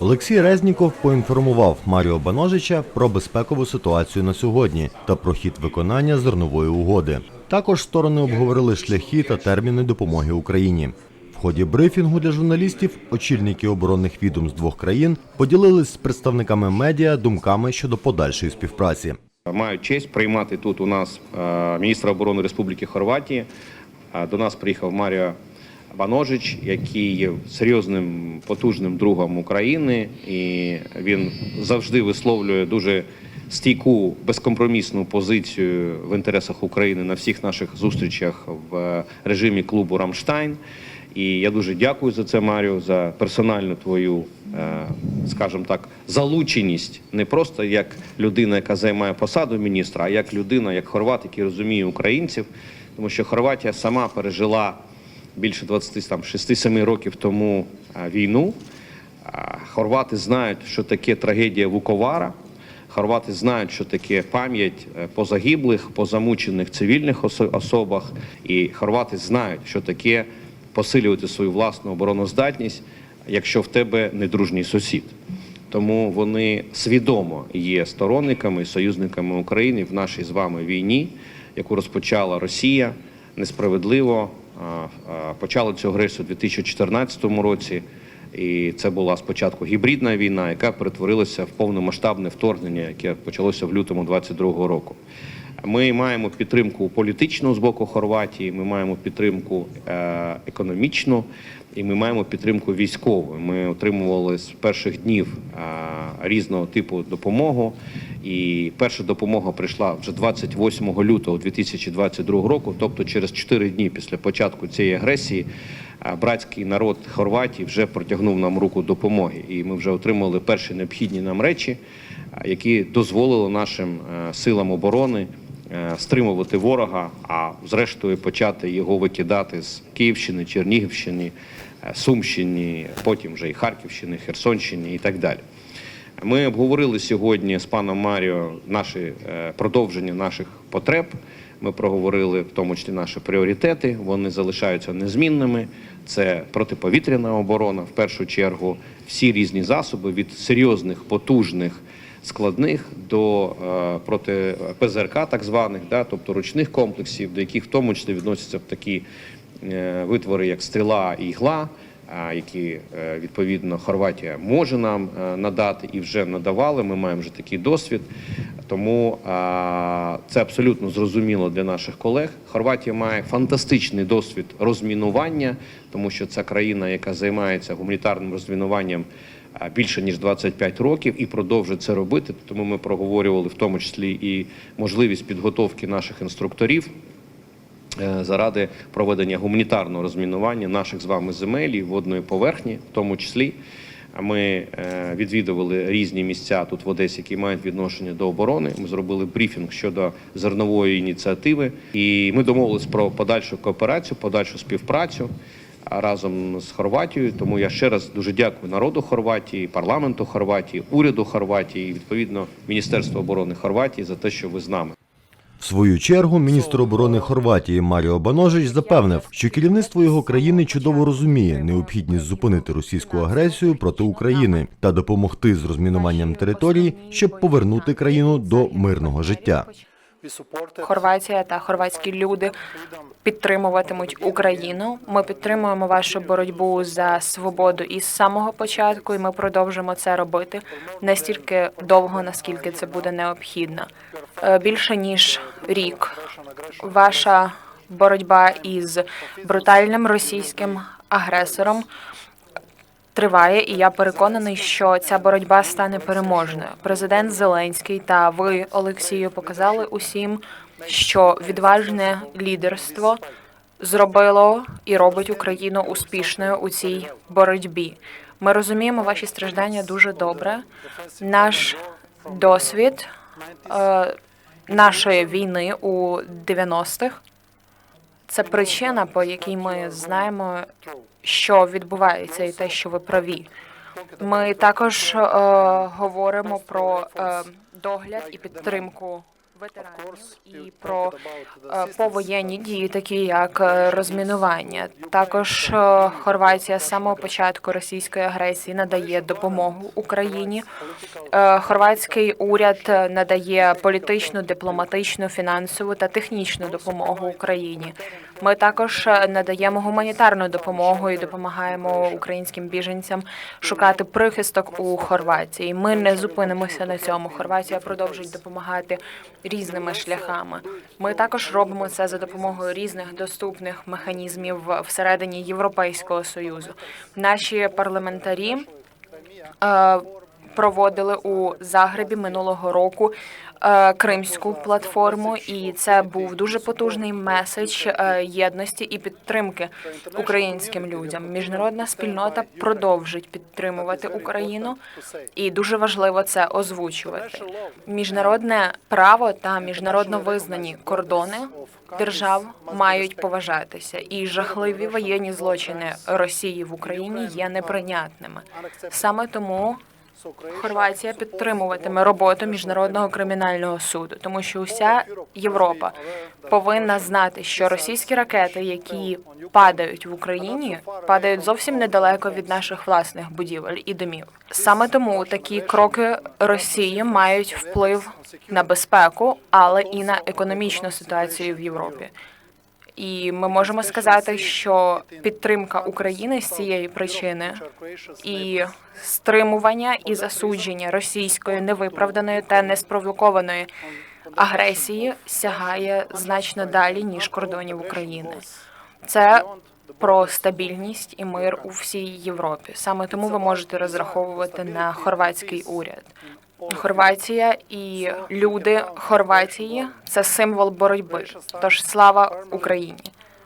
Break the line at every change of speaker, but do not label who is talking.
Олексій Резніков поінформував Маріо Баножича про безпекову ситуацію на сьогодні та про хід виконання зернової угоди. Також сторони обговорили шляхи та терміни допомоги Україні. В ході брифінгу для журналістів очільники оборонних відомств двох країн поділились з представниками медіа думками щодо подальшої співпраці.
Маю честь приймати тут у нас е, міністра оборони Республіки Хорватії. Е, До нас приїхав Маріо Баножич, який є серйозним потужним другом України, і він завжди висловлює дуже стійку безкомпромісну позицію в інтересах України на всіх наших зустрічах в режимі клубу Рамштайн. І я дуже дякую за це, Маріо, за персональну твою, е, скажімо так, залученість. Не просто як людина, яка займає посаду міністра, а як людина, як хорват, який розуміє українців, тому що Хорватія сама пережила більше 26-7 років тому війну. Хорвати знають, що таке трагедія Вуковара. Хорвати знають, що таке пам'ять е, по загиблих, по замучених цивільних особах. І хорвати знають, що таке посилювати свою власну обороноздатність, якщо в тебе недружній сусід. Тому вони свідомо є сторонниками і союзниками України в нашій з вами війні, яку розпочала Росія несправедливо. Почали цю агресію у 2014 році. І це була спочатку гібридна війна, яка перетворилася в повномасштабне вторгнення, яке почалося в лютому 22-го року. Ми маємо підтримку політичну з боку Хорватії, ми маємо підтримку е, економічну і ми маємо підтримку військову. Ми отримували з перших днів різного типу допомогу. І перша допомога прийшла вже 28 лютого 2022 року, тобто через 4 дні після початку цієї агресії. Братський народ Хорватії вже протягнув нам руку допомоги, і ми вже отримали перші необхідні нам речі, які дозволили нашим силам оборони стримувати ворога, а зрештою почати його викидати з Київщини, Чернігівщини, е, Сумщини, потім вже і Харківщини, Херсонщини і так далі. Ми обговорили сьогодні з паном Маріо наші е, продовження наших потреб. Ми проговорили в тому числі наші пріоритети. Вони залишаються незмінними. Це протиповітряна оборона, в першу чергу, всі різні засоби від серйозних, потужних, складних до е, проти ПЗРК, так званих, да, тобто ручних комплексів, до яких в тому числі відносяться такі е, витвори, як стріла і ігла які е, відповідно Хорватія може нам надати і вже надавали. Ми маємо вже такий досвід. Тому це абсолютно зрозуміло для наших колег. Хорватія має фантастичний досвід розмінування, тому що це країна, яка займається гуманітарним розмінуванням більше ніж 25 років і продовжує це робити. Тому ми проговорювали в тому числі і можливість підготовки наших інструкторів е, заради проведення гуманітарного розмінування наших з вами земель і водної поверхні, в тому числі. Ми е, відвідували різні місця тут в Одесі, які мають відношення до оборони. Ми зробили брифінг щодо зернової ініціативи, і ми домовились про подальшу кооперацію, подальшу співпрацю разом з Хорватією. Тому я ще раз дуже дякую народу Хорватії, парламенту Хорватії, уряду Хорватії, і відповідно Міністерству оборони Хорватії за те, що ви з нами.
В свою чергу міністр оборони Хорватії Маріо Баножич запевнив, що керівництво його країни чудово розуміє необхідність зупинити російську агресію проти України та допомогти з розмінуванням території, щоб повернути країну до мирного життя.
Хорватія та хорватські люди підтримуватимуть Україну. Ми підтримуємо вашу боротьбу за свободу із самого початку, і ми продовжимо це робити настільки довго, наскільки це буде необхідно. Е, Більше ніж рік ваша боротьба із брутальним російським агресором триває, і я переконаний, що ця боротьба стане переможною. Президент Зеленський та ви, Олексію, показали усім, що відважне лідерство зробило і робить Україну успішною у цій боротьбі. Ми розуміємо ваші страждання дуже добре. Наш досвід е, нашої війни у 90-х це причина, по якій ми знаємо, що відбувається, і те, що ви праві. Ми також е, говоримо про е, догляд і підтримку ветеранів і про е, повоєнні дії, такі як е, розмінування. Також е, Хорватія з самого початку російської агресії надає допомогу Україні. Хорватський уряд надає політичну, дипломатичну, фінансову та технічну допомогу Україні. Ми також е, надаємо гуманітарну допомогу і допомагаємо українським біженцям шукати прихисток у Хорватії. Ми не зупинимося на цьому. Хорватія продовжить допомагати різними шляхами. Ми також робимо це за допомогою різних доступних механізмів всередині Європейського союзу. Наші парламентарі е, проводили у Загребі минулого року е, кримську платформу, і це був дуже потужний меседж е, єдності і підтримки українським людям. Міжнародна спільнота продовжить підтримувати Україну, і дуже важливо це озвучувати. Міжнародне право та міжнародно визнані кордони держав мають поважатися, і жахливі воєнні злочини Росії в Україні є неприйнятними. Саме тому Хорватія підтримуватиме роботу міжнародного кримінального суду, тому що уся Європа повинна знати, що російські ракети, які падають в Україні, падають зовсім недалеко від наших власних будівель і домів. Саме тому такі кроки Росії мають вплив на безпеку, але і на економічну ситуацію в Європі. І ми можемо сказати, що підтримка України з цієї причини і стримування і засудження російської невиправданої та неспровокованої агресії сягає значно далі ніж кордонів України. Це про стабільність і мир у всій Європі. Саме тому ви можете розраховувати на хорватський уряд. Хорватія і люди Хорватії це символ боротьби. Тож слава Україні.